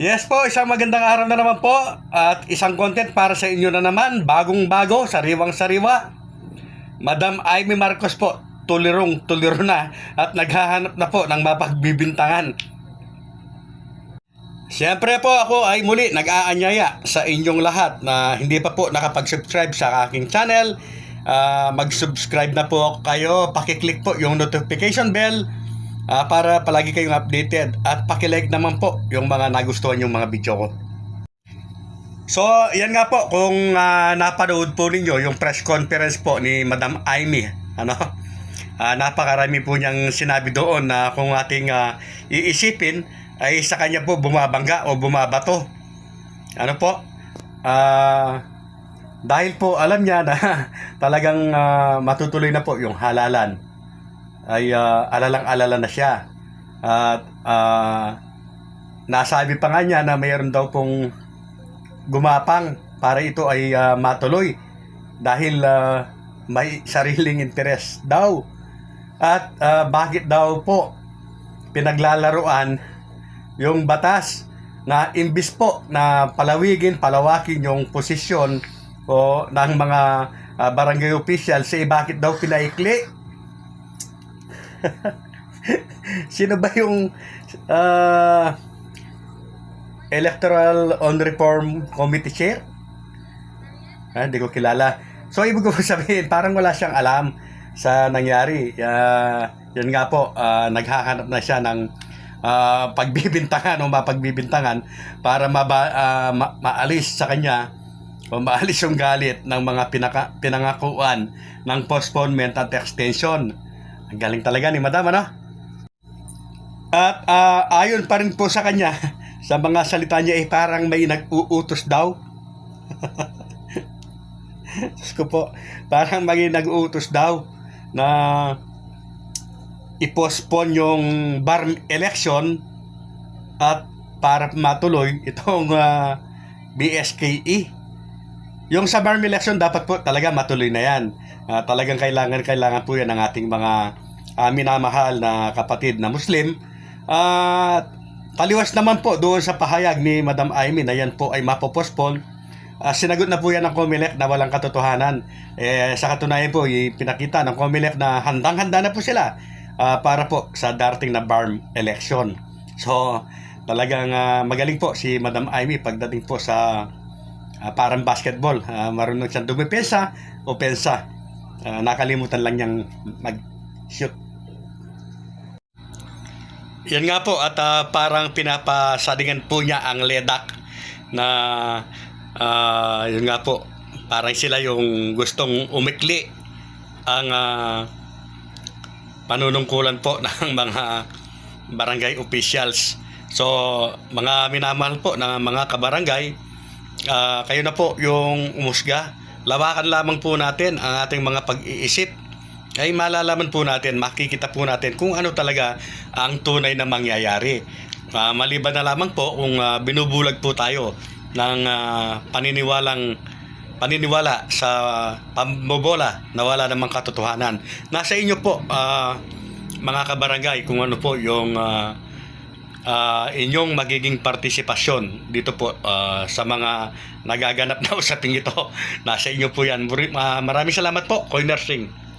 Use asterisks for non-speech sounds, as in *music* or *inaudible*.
Yes po, isang magandang araw na naman po at isang content para sa inyo na naman, bagong-bago, sariwang-sariwa. Madam Amy Marcos po, tulirong tuliro na at naghahanap na po ng mapagbibintangan. Siyempre po ako ay muli nag-aanyaya sa inyong lahat na hindi pa po nakapag-subscribe sa aking channel. Ah, mag-subscribe na po kayo, pakiclick po yung notification bell ah, para palagi kayong updated at pakilike naman po yung mga nagustuhan yung mga video ko. So, yan nga po, kung ah, napanood po ninyo yung press conference po ni Madam Amy, ano, *laughs* ah, napakarami po niyang sinabi doon na kung ating ah, iisipin ay sa kanya po bumabangga o bumabato. Ano po? Ah, dahil po alam niya na *laughs* talagang ah, matutuloy na po yung halalan ay ah, alalang-alala na siya. At ah, nasabi pa nga niya na mayroon daw pong gumapang para ito ay ah, matuloy dahil ah, may sariling interes daw. At ah, bakit daw po pinaglalaruan yung batas na imbis po na palawigin, palawakin yung posisyon o ng mga ah, barangay officials, eh bakit daw pinaikli? *laughs* Sino ba yung ah, Electoral on Reform Committee Chair? Ah, hindi ko kilala. So, ibig ko *laughs* sabihin, parang wala siyang alam sa nangyari. Ah, yan nga po, ah, naghahanap na siya ng ah, pagbibintangan o mapagbibintangan para maba, ah, ma- maalis sa kanya o maalis yung galit ng mga pinaka, pinangakuan ng postponement at extension. Ang galing talaga ni Madam, ano? At ah, ayon pa rin po sa kanya, *laughs* sa mga salita niya eh parang may nag-uutos daw. *laughs* Diyos ko po, parang may nag-uutos daw na i-postpone yung bar election at para matuloy itong ah, BSKE. Yung sa barm election dapat po talaga matuloy na yan. Ah, talagang kailangan kailangan po yan ng ating mga ah, minamahal na kapatid na Muslim. At taliwas naman po doon sa pahayag ni Madam Amy na yan po ay mapopospone. Ah, sinagot na po yan ng COMELEC na walang katotohanan. Eh, sa katunayan po, pinakita ng COMELEC na handang-handa na po sila ah, para po sa darating na BARM election. So, talagang ah, magaling po si Madam Amy pagdating po sa ah, parang basketball. Ah, marunong siyang dumipensa o pensa. Ah, nakalimutan lang niyang mag-shoot. Yan nga po at ah, parang pinapasadingan po niya ang ledak na ah, yun nga po parang sila yung gustong umikli ang ah, panunungkulan po *laughs* ng mga barangay officials. So, mga minamahal po ng mga kabarangay, ah, kayo na po yung umusga. Lawakan lamang po natin ang ating mga pag-iisip ay malalaman po natin, makikita po natin kung ano talaga ang tunay na mangyayari. Ah, maliban na lamang po kung ah, binubulag po tayo ng ah, paniniwalang paniniwala sa pambobola na wala namang katotohanan. Nasa inyo po ah, mga kabarangay kung ano po yung ah, ah, inyong magiging partisipasyon dito po ah, sa mga nagaganap *laughs* na usaping ito. Nasa inyo po yan. Ah, maraming salamat po, Coiner Singh.